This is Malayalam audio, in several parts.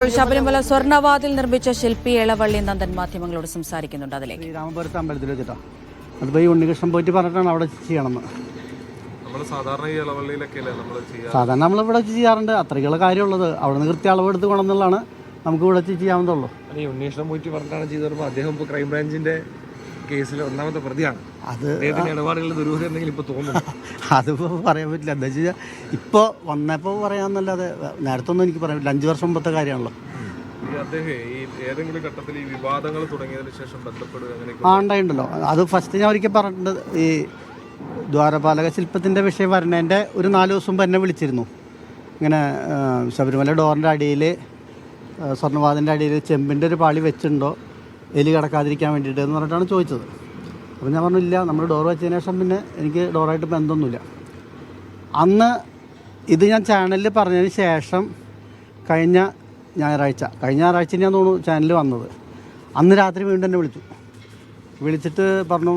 ശബരിമല സ്വർണവാതിൽ നിർമ്മിച്ച ശില്പി ഇളവള്ളി നന്ദൻ മാധ്യമങ്ങളോട് സംസാരിക്കുന്നുണ്ട് അതിലേക്ക്. ഈ രാമപുരത്ത് അമ്പലത്തിൽ വെച്ചിട്ടാ അതിപ്പോൾ ഈ ഉണ്ണികൃഷ്ണൻ പോയിട്ട് പറഞ്ഞിട്ടാണ് അവിടെ ചെയ്യണമെന്ന് നമ്മൾ സാധാരണ ഇളവള്ളിയിലൊക്കെ അല്ലേ നമ്മൾ ചെയ്യാറ് സാധാരണ നമ്മൾ ഇവിടെ വെച്ച് ചെയ്യാറുണ്ട്. അത്രയ്ക്കുള്ള കാര്യമുള്ളത്. അവിടെ നിന്ന് കൃത്യ അളവെടുത്ത് കൊണ്ടെന്നുള്ളതാണ് നമുക്ക് ഇവിടെ വെച്ച് ചെയ്യാവുന്നതുള്ളൂ ഉണ്ണീഷ്ണൻ പോയിട്ട് പറഞ്ഞിട്ടാണ് ചെയ്തപ്പോൾ അദ്ദേഹം ഇപ്പോൾ ക്രൈംബ്രാഞ്ചിന്റെ കേസിൽ ഒന്നാമത്തെ പ്രതിയാണ്. അത് ഇടപാടുകളിൽ ദുരൂഹത എന്തെങ്കിലും ഇപ്പോൾ തോന്നുന്നു? അതിപ്പോൾ പറയാൻ പറ്റില്ല. എന്താ വെച്ചാൽ ഇപ്പോൾ വന്നപ്പോൾ പറയാമെന്നല്ലാതെ നേരത്തെ ഒന്നും എനിക്ക് പറയാൻ പറ്റില്ല. അഞ്ച് വർഷം മുമ്പത്തെ കാര്യമാണല്ലോ. ഏതെങ്കിലും ഘട്ടത്തിൽ ഈ വിവാദങ്ങൾ തുടങ്ങിയതിന് ശേഷം ബന്ധപ്പെടുക അങ്ങനെയൊക്കെ ആ ഉണ്ടായിട്ടുണ്ടല്ലോ. അത് ഫസ്റ്റ് ഞാൻ ഒരിക്കൽ പറഞ്ഞത് ഈ ദ്വാരപാലക ശില്പത്തിന്റെ വിഷയം വരണേന്റെ ഒരു നാല് ദിവസം മുമ്പ് എന്നെ വിളിച്ചിരുന്നു. ഇങ്ങനെ ശബരിമല ഡോറിന്റെ അടിയിൽ സ്വർണവാതിന്റെ അടിയിൽ ചെമ്പിന്റെ ഒരു പാളി വെച്ചിട്ടുണ്ടോ? എലി കിടക്കാതിരിക്കാൻ വേണ്ടിയിട്ട് എന്ന് പറഞ്ഞിട്ടാണ് ചോദിച്ചത്. അപ്പോൾ ഞാൻ പറഞ്ഞില്ല നമ്മൾ ഡോർ വെച്ചതിന് ശേഷം പിന്നെ എനിക്ക് ഡോറായിട്ട് ബന്ധമൊന്നുമില്ല. അന്ന് ഇത് ഞാൻ ചാനലിൽ പറഞ്ഞതിന് ശേഷം കഴിഞ്ഞ ഞായറാഴ്ച കഴിഞ്ഞ ഞായറാഴ്ച ഞാൻ തോന്നുന്നു ചാനലിൽ വന്നത്. അന്ന് രാത്രി വീണ്ടും എന്നെ വിളിച്ചു. വിളിച്ചിട്ട് പറഞ്ഞു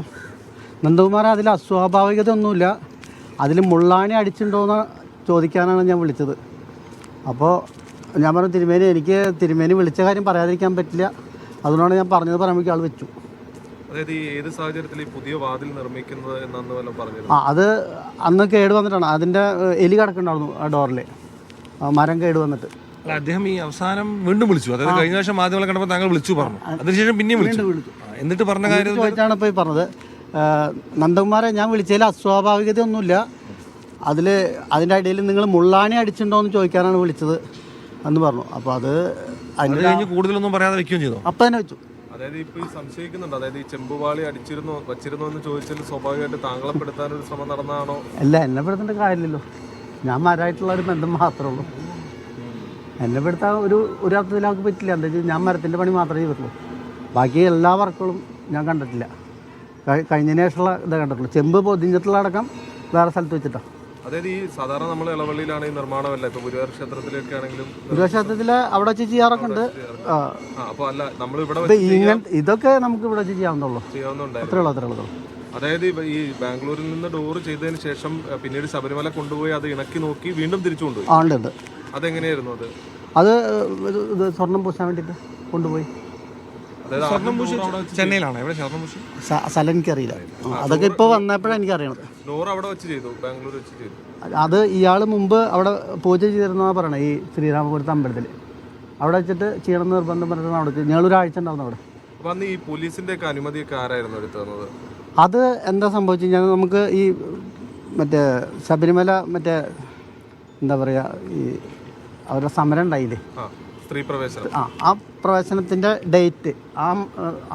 നന്ദകുമാർ അതിൽ അസ്വാഭാവികത ഒന്നുമില്ല അതിൽ മുള്ളാണി അടിച്ചിട്ടുണ്ടോയെന്ന് ചോദിക്കാനാണ് ഞാൻ വിളിച്ചത്. അപ്പോൾ ഞാൻ പറഞ്ഞു തിരുമേനി എനിക്ക് തിരുമേനി വിളിച്ച കാര്യം പറയാതിരിക്കാൻ പറ്റില്ല. അതുകൊണ്ടാണ് ഞാൻ പറഞ്ഞത് പറയുമ്പോൾ ആൾ വെച്ചു. അതായത് ഈ ഏത് സാഹചര്യത്തിൽ ഈ പുതിയ വാതിൽ നിർമ്മിക്കുന്നത് എന്നന്ന് വല്ലതും പറഞ്ഞിരുന്നു ആ അത് അന്ന് കേട് വന്നിട്ടാണ്. അതിന്റെ എലി കിടക്കുന്നുണ്ടായിരുന്നു ആ ഡോറിൽ. മരം കേട് വന്നിട്ട്. അല്ല അദ്ദേഹം ഈ അവസാനം വീണ്ടും വിളിച്ചു. അതായത് കഴിഞ്ഞ പ്രാവശ്യം മാധ്യമങ്ങളെ കണ്ടപ്പോൾ താങ്കൾ വിളിച്ചു പറഞ്ഞു. അതിനുശേഷം പിന്നെയും വിളിച്ചു. എന്നിട്ട് പറഞ്ഞ കാര്യം ചോദിച്ചാണ് ഇപ്പോൾ ഈ പറഞ്ഞത്. നന്ദകുമാരെ ഞാൻ വിളിച്ചതിൽ അസ്വാഭാവികതയൊന്നുമില്ല. അതിൽ അതിന്റെ ഇടയിൽ നിങ്ങൾ മുള്ളാണി അടിച്ചിട്ടുണ്ടോ എന്ന് ചോദിക്കാനാണ് വിളിച്ചത് എന്ന് പറഞ്ഞു. അപ്പോൾ അത് അത് കഴിഞ്ഞ് കൂടുതലൊന്നും പറയാതെ വെക്കുകയും ചെയ്തു? അപ്പം തന്നെ വെച്ചു. അതായത് ഇപ്പൊ ഈ സംശയിക്കുന്നുണ്ട്. അതായത് ഈ ചെമ്പുപാളി അടിച്ചിരുന്നോ വച്ചിരുന്നോ എന്ന് ചോദിച്ചാൽ സ്വാഭാവികമായിട്ട് താങ്കളെ പെടുത്താൻ ഒരു ശ്രമം നടന്നതാണോ? അല്ല എന്നെ പെടുത്തേണ്ട കാര്യമില്ലല്ലോ. ഞാൻ മരമായിട്ടുള്ള ഒരു ബന്ധം മാത്രമേ ഉള്ളൂ. എന്നെ പെടുത്താൻ ഒരു ഒരു അർത്ഥത്തിൽ അവർക്ക് പറ്റില്ല. എന്താ വെച്ചാൽ ഞാൻ മരത്തിന്റെ പണി മാത്രമേ ചെയ്തിട്ടുള്ളൂ. ബാക്കി എല്ലാ വർക്കുകളും ഞാൻ കണ്ടിട്ടില്ല. കഴിഞ്ഞ കഴിഞ്ഞതിന് ശേഷമുള്ള ഇതേ കണ്ടിട്ടുള്ളൂ. ചെമ്പ് പൊതിഞ്ഞിട്ടുള്ള അടക്കം വേറെ സ്ഥലത്ത് വെച്ചിട്ടാണ് അതായത് ഈ സാധാരണ നമ്മൾ ഇളവള്ളിയിലാണ് ഈ നിർമ്മാണമല്ല. ഇപ്പൊ ഗുരുവായൂർ ക്ഷേത്രത്തിലൊക്കെ ആണെങ്കിലും ഗുരുവായൂർ ക്ഷേത്രത്തിൽ അവിടെ വെച്ച് ചെയ്യാറൊക്കെ ഉണ്ട് അപ്പൊ അല്ല നമ്മൾ ഇവിടെ ഇതൊക്കെ നമുക്ക് ഇവിടെ ചെയ്യാവുന്നുള്ളൂ ചെയ്യാവുന്നുണ്ടായിരുന്നു അത്രേ ഉള്ളൂ അത്രേ ഉള്ളൂ. അതായത് ഈ ബാംഗ്ലൂരിൽ നിന്ന് ഡോർ ചെയ്തതിന് ശേഷം പിന്നീട് ശബരിമല കൊണ്ടുപോയി അത് ഇണക്കി നോക്കി വീണ്ടും തിരിച്ചു കൊണ്ടുപോയി. അതെങ്ങനെയായിരുന്നു അത്? അത് സ്വർണം പൂശാൻ വേണ്ടിയിട്ട് കൊണ്ടുപോയി. ചെന്നൈയിലാണ്. എവിടെ സ്ഥലം എനിക്കറിയില്ല അതൊക്കെ ഇപ്പോൾ വന്നപ്പോഴാണ് എനിക്കറിയണത്. ഡോർ അവിടെ വെച്ച് ചെയ്തു ബാംഗ്ലൂർ വെച്ച് ചെയ്തു. അത് ഇയാൾ മുമ്പ് അവിടെ പൂജ ചെയ്തിരുന്ന പറയണ ഈ ശ്രീരാമപുരത്ത് അമ്പലത്തിൽ അവിടെ വെച്ചിട്ട് ചെയ്യണം നിർബന്ധം പറഞ്ഞിട്ടാണ് അവിടെ വെച്ചത്. ഞങ്ങളൊരാഴ്ച ഉണ്ടാവുന്ന അവിടെ. ഈ പോലീസിന്റെ ഒക്കെ അനുമതിയൊക്കെ ആരായിരുന്നു അത് എന്താ സംഭവിച്ചു കഴിഞ്ഞാൽ നമുക്ക് ഈ മറ്റേ ശബരിമല മറ്റേ എന്താ പറയുക ഈ അവരുടെ സമരം ഉണ്ടായില്ലേ? സ്ത്രീ പ്രവേശനം ആ പ്രവേശനത്തിന്റെ ഡേറ്റ്. ആ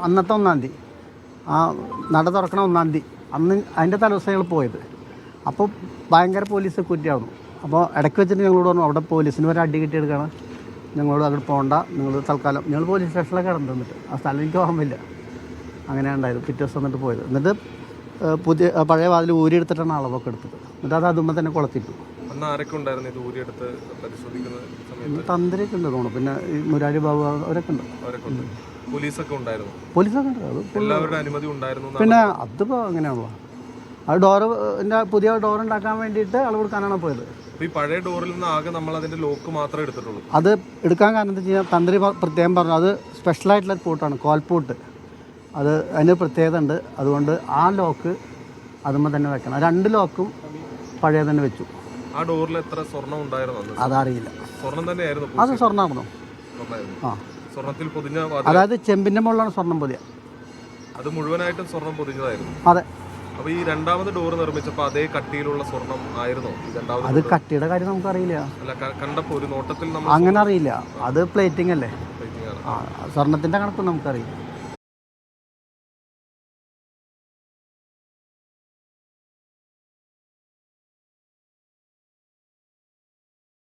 അന്നത്തെ ഒന്നാം തീയതി. ആ നട തുറക്കണ ഒന്നാം തീയതി. അന്ന് അതിന്റെ തലേദിവസം ഞങ്ങൾ പോയത്. അപ്പോൾ ഭയങ്കര പോലീസ് സെക്യൂരിറ്റി ആവുന്നു അപ്പോൾ ഇടയ്ക്ക് വെച്ചിട്ട് ഞങ്ങളോട് പറഞ്ഞു അവിടെ പോലീസിന് വരെ അടി കിട്ടിയെടുക്കുകയാണ് ഞങ്ങളോട് അങ്ങോട്ട് പോകണ്ട. നിങ്ങൾ തൽക്കാലം ഞങ്ങൾ പോലീസ് സ്റ്റേഷനിലൊക്കെ കിടന്നു തന്നിട്ട് ആ സ്ഥലം എനിക്ക് ഓർമ്മയില്ല. അങ്ങനെയാണ് ഉണ്ടായത് പിറ്റേ ദിവസം എന്നിട്ട് പോയത്. എന്നിട്ട് പുതിയ പഴയ വാതിൽ ഊരിയെടുത്തിട്ടാണ് അളവൊക്കെ എടുത്തത്. എന്നിട്ട് അത് അതുമ്പോൾ തന്നെ കുളത്തിട്ടു. അന്ന് ആരൊക്കെ ഉണ്ടായിരുന്നു ഇത് ഊരിയെടുത്ത് പരിശോധിക്കുന്ന സമയത്ത്? തന്ത്രിയൊക്കെ ഉണ്ട് തോന്നുന്നു. പിന്നെ ഈ മുരാരി ബാബു അവരൊക്കെ ഉണ്ട്. അവരൊക്കെ ഉണ്ട്. പോലീസൊക്കെ ഉണ്ടായിരുന്നു. പോലീസൊക്കെ ഉണ്ട്. അത് എല്ലാവരുടെ അനുമതി ഉണ്ടായിരുന്നു പിന്നെ അതിപ്പോൾ അങ്ങനെയാണല്ലോ. ആ ഡോറിന്റെ പുതിയ ഡോർ ഉണ്ടാക്കാൻ വേണ്ടിയിട്ട് അളവ് കൊടുക്കാനാണ് പോയത്? ഈ പഴയ ഡോറിൽ നിന്ന് ആകെ നമ്മൾ അതിന്റെ ലോക്ക് മാത്രമേ എടുത്തിട്ടുള്ളൂ. അത് എടുക്കാൻ കാരണം എന്താ വെച്ചാൽ തന്ത്രി പ്രത്യേകം പറഞ്ഞു. അത് സ്പെഷ്യലായിട്ടുള്ള പൂട്ടാണ് കോൽപൂട്ട്. അത് അതിന് പ്രത്യേകത ഉണ്ട്. അതുകൊണ്ട് ആ ലോക്ക് അതുമ്പോൾ തന്നെ വെക്കണം. രണ്ട് ലോക്കും പഴയ തന്നെ വെച്ചു. ആ ഡോറിൽ എത്ര സ്വർണം ഉണ്ടായിരുന്നു അതറിയില്ല. സ്വർണം തന്നെയായിരുന്നു അത് സ്വർണമായിരുന്നു. ആ. സ്വർണത്തിൽ പൊതിഞ്ഞ അതായത് ചെമ്പിന്റെ മുകളിലാണ് സ്വർണം പൊതിയ. അത് മുഴുവനായിട്ടും സ്വർണം പൊതിഞ്ഞതായിരുന്നു. അതെ. അപ്പൊ ഈ രണ്ടാമത് ഡോർ നിർമ്മിച്ചപ്പോ അതേ കട്ടിയിലുള്ള സ്വർണം ആയിരുന്നു രണ്ടാമത് അത് കട്ടിയുടെ കാര്യം നമുക്കറിയില്ല. അല്ല കണ്ടപ്പോ ഒരു നോട്ടത്തിൽ നമ്മൾ അങ്ങനെ അറിയില്ല. അത് പ്ലേറ്റിംഗ് അല്ലേ? സ്വർണത്തിന്റെ കണക്ക് നമുക്കറിയില്ല.